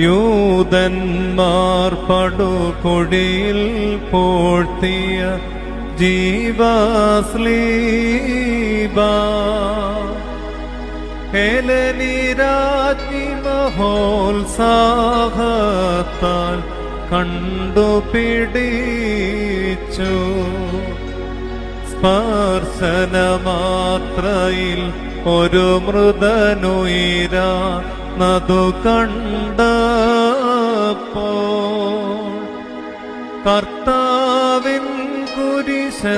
യൂതന്മാർ പടുകൊടിയിൽ പോഴ്ത്തിയ ജീവസ്ലീബ. ഹേലനിരാജ്ഞി മഹോത്സാഹത്താൽ കണ്ടുപിടിച്ചു. സ്പർശനമാത്രയിൽ ഒരു മൃതനുയിരാന്നതു കണ്ടപ്പോ കർത്താവിൻ കുരിശെന്നാർത്തു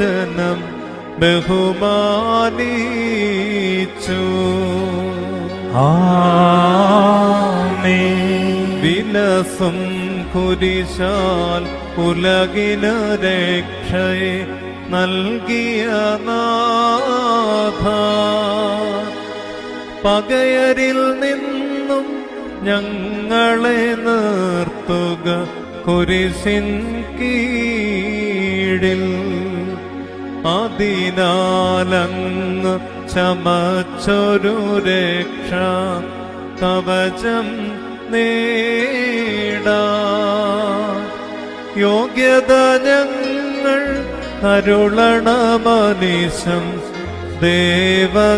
ജനം ബഹുമാനിച്ചു. ആമേ വിലസും കുരിശാൽ ഉലകിന് രക്ഷയെ നൽകിയ നാഥ പകയരിൽ നിന്നും ഞങ്ങളെ നിർത്തുക കുരിശിൻ കീഴിൽ. അതിനാലങ്ങ് ചമച്ചൊരു രക്ഷ കവചം നേടാ. യോഗ്യത ഞങ്ങൾ കരുളണമനീശം ദേവകുമാര.